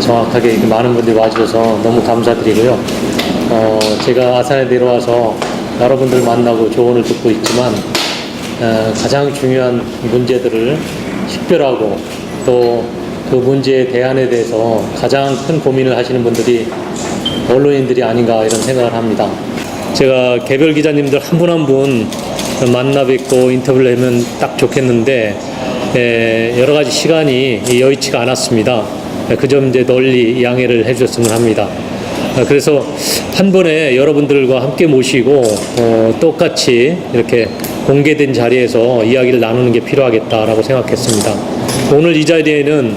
정확하게 많은 분들이 와주셔서 너무 감사드리고요. 어, 제가 아산에 내려와서 여러분들 만나고 조언을 듣고 있지만 어, 가장 중요한 문제들을 식별하고 또 그 문제의 대안에 대해서 가장 큰 고민을 하시는 분들이 언론인들이 아닌가 이런 생각을 합니다. 제가 개별 기자님들 한 분 한 분 만나 뵙고 인터뷰를 하면 딱 좋겠는데 에, 여러 가지 시간이 여의치가 않았습니다. 그 점 이제 널리 양해를 해주셨으면 합니다. 어, 그래서 한 번에 여러분들과 함께 모시고 어, 똑같이 이렇게 공개된 자리에서 이야기를 나누는 게 필요하겠다라고 생각했습니다. 오늘 이 자리에는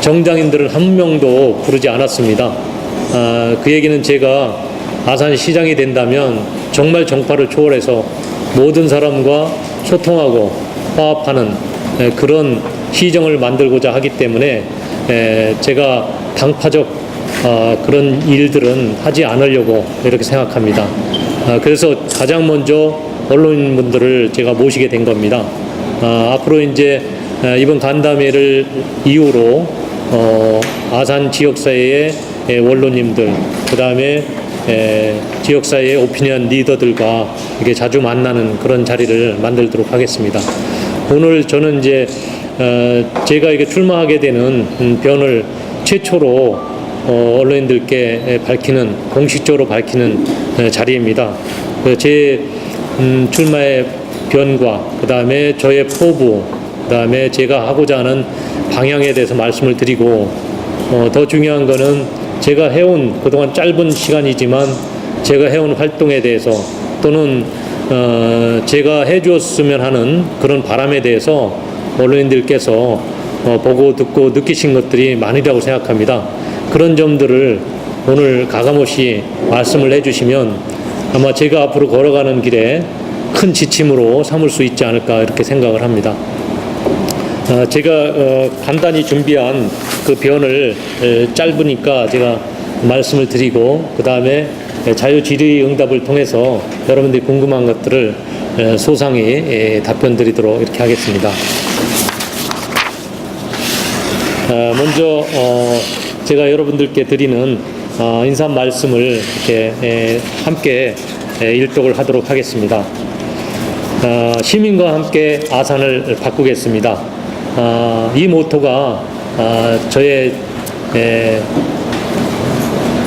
정당인들을 한 명도 부르지 않았습니다. 아, 그 얘기는 제가 아산 시장이 된다면 정말 정파를 초월해서 모든 사람과 소통하고 화합하는 에, 그런 시정을 만들고자 하기 때문에 에, 제가 당파적 아, 그런 일들은 하지 않으려고 이렇게 생각합니다. 아, 그래서 가장 먼저 언론인분들을 제가 모시게 된 겁니다. 아, 앞으로 이제 아, 이번 간담회를 이후로 어, 아산 지역사회의 에, 원로님들, 그 다음에 지역사회의 오피니언 리더들과 이렇게 자주 만나는 그런 자리를 만들도록 하겠습니다. 오늘 저는 이제 어, 제가 이게 출마하게 되는 음, 변을 최초로 어, 언론인들께 에, 밝히는 공식적으로 밝히는 에, 자리입니다. 그제 음, 출마의 변과 그 다음에 저의 포부 그 다음에 제가 하고자 하는 방향에 대해서 말씀을 드리고 어, 더 중요한 거는 제가 해온 그동안 짧은 시간이지만 제가 해온 활동에 대해서 또는 어, 제가 해주었으면 하는 그런 바람에 대해서 언론인들께서 어, 보고 듣고 느끼신 것들이 많으리라고 생각합니다. 그런 점들을 오늘 가감없이 말씀을 해주시면 아마 제가 앞으로 걸어가는 길에 큰 지침으로 삼을 수 있지 않을까 이렇게 생각을 합니다. 어, 제가 어, 간단히 준비한 그 변을 에, 짧으니까 제가 말씀을 드리고 그 다음에 자유 질의 응답을 통해서 여러분들이 궁금한 것들을 에, 소상히 에, 답변 드리도록 이렇게 하겠습니다. 어, 먼저 어, 제가 여러분들께 드리는 어, 인사 말씀을 이렇게 에, 함께 에, 일독을 하도록 하겠습니다. 어, 시민과 함께 아산을 바꾸겠습니다. 어, 이 모토가 어, 저의 에,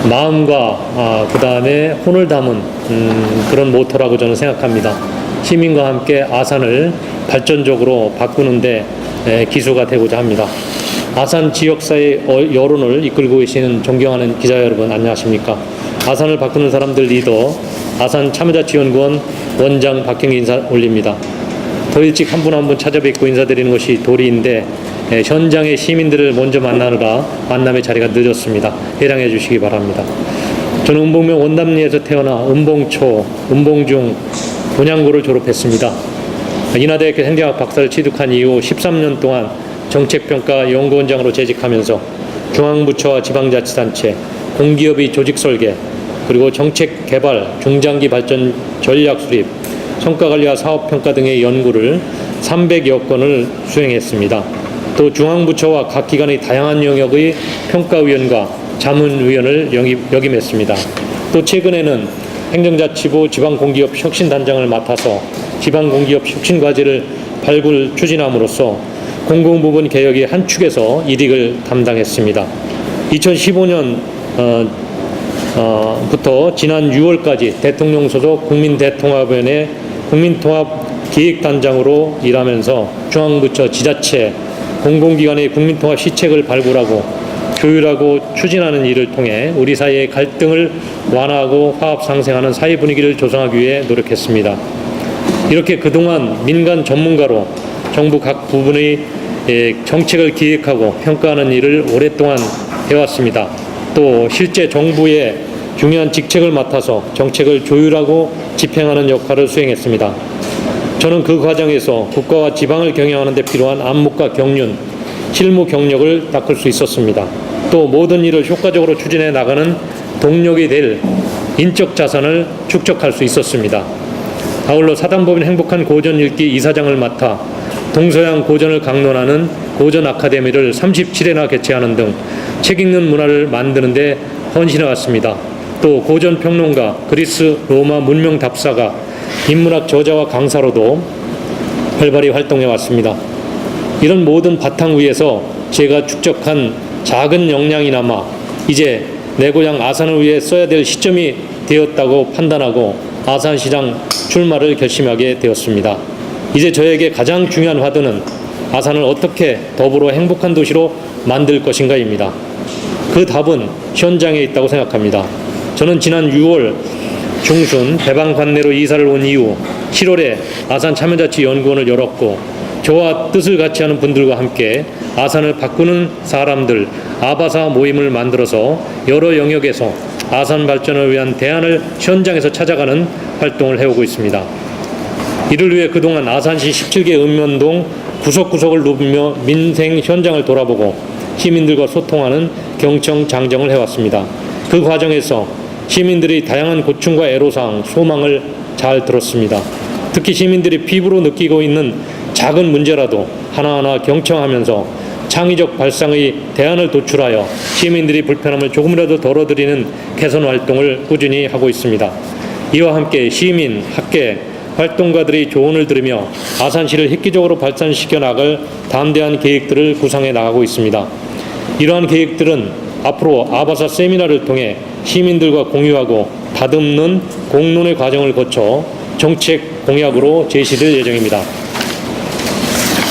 마음과 그 다음에 혼을 담은 음, 그런 모토라고 저는 생각합니다. 시민과 함께 아산을 발전적으로 바꾸는데 에, 기수가 되고자 합니다. 아산 지역사회 어, 여론을 이끌고 계시는 존경하는 기자 여러분 안녕하십니까? 아산을 바꾸는 사람들 리더 아산 참여자 지원구원 원장 박경희 인사 올립니다. 더 일찍 한 분 한 분 찾아뵙고 인사드리는 것이 도리인데 에, 현장의 시민들을 먼저 만나느라 만남의 자리가 늦었습니다. 해당해 주시기 바랍니다. 저는 은봉면 원담리에서 태어나 은봉초, 은봉중 본양고를 졸업했습니다. 인하대학교 행정학 박사를 취득한 이후 13년 동안 정책평가 연구원장으로 재직하면서 중앙부처와 지방자치단체, 공기업의 조직 설계, 그리고 정책 개발, 중장기 발전 전략 수립, 성과관리와 사업평가 등의 연구를 300여 건을 수행했습니다. 또 중앙부처와 각 기관의 다양한 영역의 평가위원과 자문위원을 역임했습니다. 또 최근에는 행정자치부 지방공기업 혁신단장을 맡아서 지방공기업 혁신과제를 발굴 추진함으로써 공공부문 개혁의 한 축에서 이익을 담당했습니다. 2015년 어, 어, 부터 지난 6월까지 대통령 소속 국민대통합위원회 국민통합기획단장으로 일하면서 중앙부처 지자체 공공기관의 국민통합 시책을 발굴하고 조율하고 추진하는 일을 통해 우리 사이의 갈등을 완화하고 화합 상생하는 사회 분위기를 조성하기 위해 노력했습니다. 이렇게 그동안 민간 전문가로 정부 각 부분의 예, 정책을 기획하고 평가하는 일을 오랫동안 해왔습니다. 또 실제 정부의 중요한 직책을 맡아서 정책을 조율하고 집행하는 역할을 수행했습니다. 저는 그 과정에서 국가와 지방을 경영하는 데 필요한 안목과 경륜, 실무 경력을 닦을 수 있었습니다. 또 모든 일을 효과적으로 추진해 나가는 동력이 될 인적 자산을 축적할 수 있었습니다. 아울러 사단법인 행복한 고전 읽기 이사장을 맡아 동서양 고전을 강론하는 고전 아카데미를 37회나 개최하는 등 책 읽는 문화를 만드는 데 헌신해 왔습니다. 또 고전 평론가, 그리스 로마 문명 답사가, 인문학 저자와 강사로도 활발히 활동해 왔습니다. 이런 모든 바탕 위에서 제가 축적한 작은 역량이나마 이제 내 고향 아산을 위해 써야 될 시점이 되었다고 판단하고 아산시장 출마를 결심하게 되었습니다. 이제 저에게 가장 중요한 화두는 아산을 어떻게 더불어 행복한 도시로 만들 것인가입니다. 그 답은 현장에 있다고 생각합니다. 저는 지난 6월 중순 배방 관내로 이사를 온 이후 7월에 아산 참여자치 연구원을 열었고 저와 뜻을 같이 하는 분들과 함께 아산을 바꾸는 사람들 아바사 모임을 만들어서 여러 영역에서 아산 발전을 위한 대안을 현장에서 찾아가는 활동을 해오고 있습니다. 이를 위해 그동안 아산시 17개 읍면동 구석구석을 누비며 민생 현장을 돌아보고 시민들과 소통하는 경청 장정을 해왔습니다. 그 과정에서 시민들이 다양한 고충과 애로사항, 소망을 잘 들었습니다. 특히 시민들이 피부로 느끼고 있는 작은 문제라도 하나하나 경청하면서 창의적 발상의 대안을 도출하여 시민들이 불편함을 조금이라도 덜어드리는 개선 활동을 꾸준히 하고 있습니다. 이와 함께 시민, 학계, 활동가들이 조언을 들으며 아산시를 획기적으로 발전시켜 나갈 담대한 계획들을 구상해 나가고 있습니다. 이러한 계획들은 앞으로 아바사 세미나를 통해 시민들과 공유하고 다듬는 공론의 과정을 거쳐 정책 공약으로 제시될 예정입니다.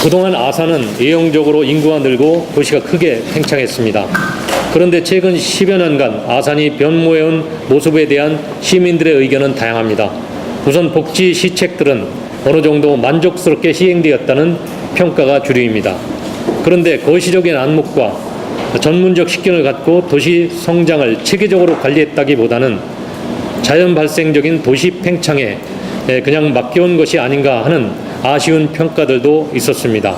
그동안 아산은 예형적으로 인구가 늘고 도시가 크게 팽창했습니다. 그런데 최근 10여 년간 아산이 변모해온 모습에 대한 시민들의 의견은 다양합니다. 우선 복지 시책들은 어느 정도 만족스럽게 시행되었다는 평가가 주류입니다. 그런데 거시적인 안목과 전문적 식견을 갖고 도시 성장을 체계적으로 관리했다기보다는 자연 발생적인 도시 팽창에 그냥 맡겨온 것이 아닌가 하는 아쉬운 평가들도 있었습니다.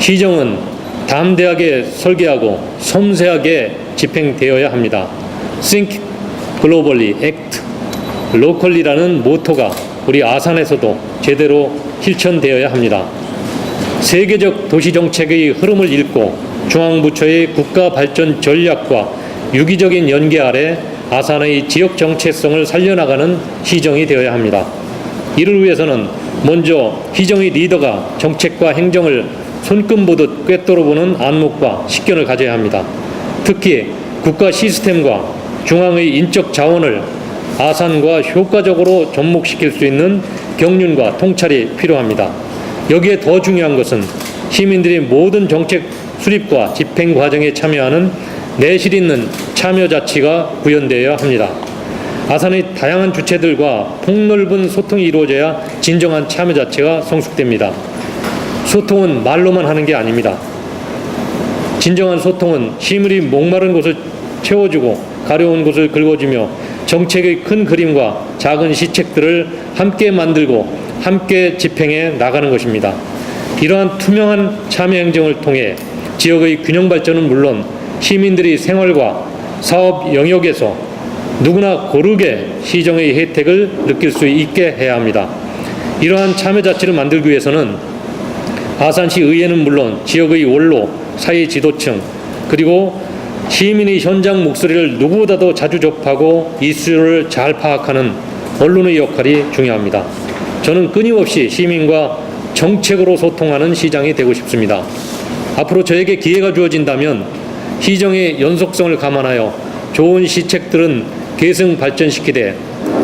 시정은 담대하게 설계하고 섬세하게 집행되어야 합니다. Think globally, act locally라는 모토가 우리 아산에서도 제대로 실천되어야 합니다. 세계적 도시 정책의 흐름을 읽고 중앙부처의 국가 발전 전략과 유기적인 연계 아래 아산의 지역 정체성을 살려나가는 시정이 되어야 합니다. 이를 위해서는 먼저 시정의 리더가 정책과 행정을 손금 보듯 꿰뚫어 보는 안목과 식견을 가져야 합니다. 특히 국가 시스템과 중앙의 인적 자원을 아산과 효과적으로 접목시킬 수 있는 경륜과 통찰이 필요합니다. 여기에 더 중요한 것은 시민들이 모든 정책 수립과 집행 과정에 참여하는 내실 있는 참여 자치가 구현되어야 합니다. 아산의 다양한 주체들과 폭넓은 소통이 이루어져야 진정한 참여 자체가 성숙됩니다. 소통은 말로만 하는 게 아닙니다. 진정한 소통은 시민이 목마른 곳을 채워주고 가려운 곳을 긁어주며 정책의 큰 그림과 작은 시책들을 함께 만들고 함께 집행해 나가는 것입니다. 이러한 투명한 참여 행정을 통해 지역의 균형 발전은 물론 시민들이 생활과 사업 영역에서 누구나 고르게 시정의 혜택을 느낄 수 있게 해야 합니다. 이러한 참여 자치를 만들기 위해서는 아산시 의회는 물론 지역의 원로, 사회 지도층, 그리고 시민의 현장 목소리를 누구보다도 자주 접하고 이슈를 잘 파악하는 언론의 역할이 중요합니다. 저는 끊임없이 시민과 정책으로 소통하는 시장이 되고 싶습니다. 앞으로 저에게 기회가 주어진다면 시정의 연속성을 감안하여 좋은 시책들은 계승 발전시키되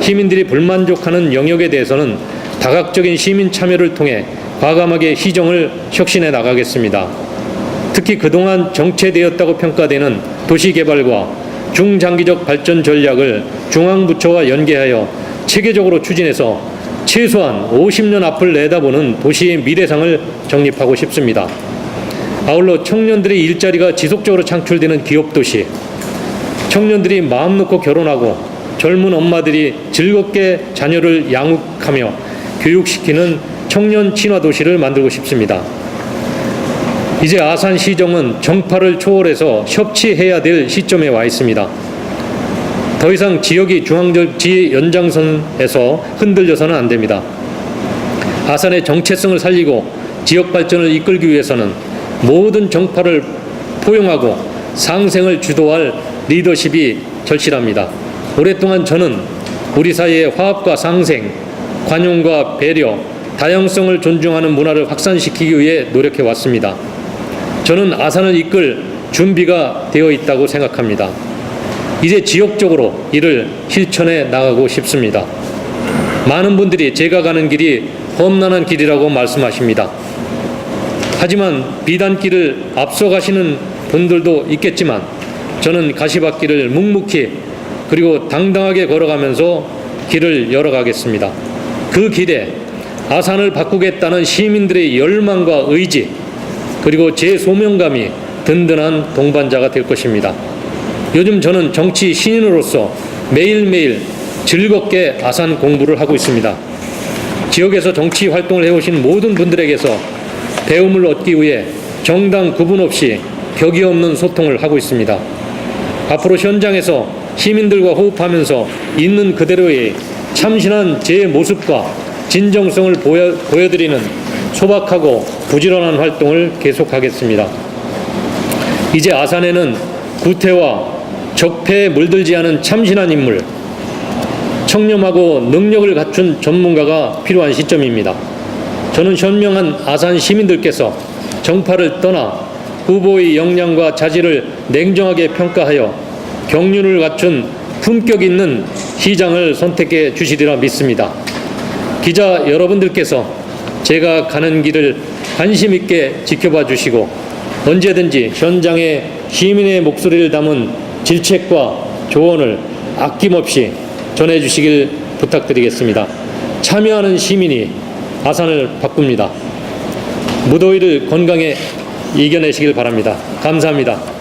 시민들이 불만족하는 영역에 대해서는 다각적인 시민 참여를 통해 과감하게 시정을 혁신해 나가겠습니다. 특히 그동안 정체되었다고 평가되는 도시개발과 중장기적 발전 전략을 중앙부처와 연계하여 체계적으로 추진해서 최소한 50년 앞을 내다보는 도시의 미래상을 정립하고 싶습니다. 아울러 청년들의 일자리가 지속적으로 창출되는 기업도시, 청년들이 마음 놓고 결혼하고 젊은 엄마들이 즐겁게 자녀를 양육하며 교육시키는 청년 친화 도시를 만들고 싶습니다. 이제 아산 시정은 정파를 초월해서 협치해야 될 시점에 와 있습니다. 더 이상 지역이 중앙정치 연장선에서 흔들려서는 안 됩니다. 아산의 정체성을 살리고 지역 발전을 이끌기 위해서는 모든 정파를 포용하고 상생을 주도할 리더십이 절실합니다. 오랫동안 저는 우리 사회의 화합과 상생, 관용과 배려, 다양성을 존중하는 문화를 확산시키기 위해 노력해 왔습니다. 저는 아산을 이끌 준비가 되어 있다고 생각합니다. 이제 지역적으로 이를 실천해 나가고 싶습니다. 많은 분들이 제가 가는 길이 험난한 길이라고 말씀하십니다. 하지만 비단길을 앞서가시는 분들도 있겠지만 저는 가시밭길을 묵묵히 그리고 당당하게 걸어가면서 길을 열어가겠습니다. 그 길에 아산을 바꾸겠다는 시민들의 열망과 의지 그리고 제 소명감이 든든한 동반자가 될 것입니다. 요즘 저는 정치 신인으로서 매일매일 즐겁게 아산 공부를 하고 있습니다. 지역에서 정치 활동을 해오신 모든 분들에게서 배움을 얻기 위해 정당 구분 없이 격이 없는 소통을 하고 있습니다. 앞으로 현장에서 시민들과 호흡하면서 있는 그대로의 참신한 제 모습과 진정성을 보여, 보여드리는 소박하고 부지런한 활동을 계속하겠습니다. 이제 아산에는 구태와 적폐에 물들지 않은 참신한 인물, 청렴하고 능력을 갖춘 전문가가 필요한 시점입니다. 저는 현명한 아산 시민들께서 정파를 떠나 후보의 역량과 자질을 냉정하게 평가하여 경륜을 갖춘 품격 있는 시장을 선택해 주시리라 믿습니다. 기자 여러분들께서 제가 가는 길을 관심 있게 지켜봐 주시고 언제든지 현장에 시민의 목소리를 담은 질책과 조언을 아낌없이 전해 주시길 부탁드리겠습니다. 참여하는 시민이 아산을 바꿉니다. 무더위를 건강에 이겨내시길 바랍니다. 감사합니다.